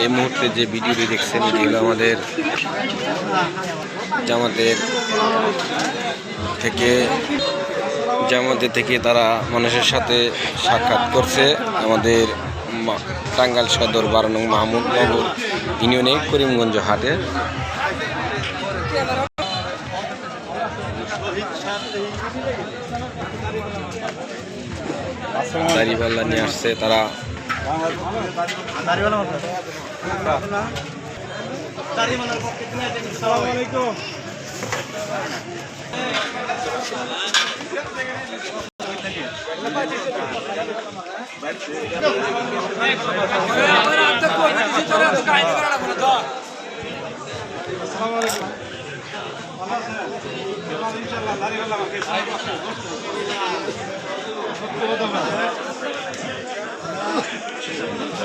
এই মুহূর্তে যে ভিডিওটি দেখছেন, এটি হলো আমাদের জামাতের থেকে জামাতের থেকে তারা মানুষের সাথে সাক্ষাৎ করছে আমাদের টাঙ্গাল সদর বারো নং মাহমুদ নগর ইউনিয়নে করিমগঞ্জ হাটে। দাড়িপাল্লা নিয়ে আসছে তারা। ইনশাল্লাহ দাঁড়িয়ে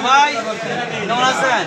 ভাই কেমন আছেন?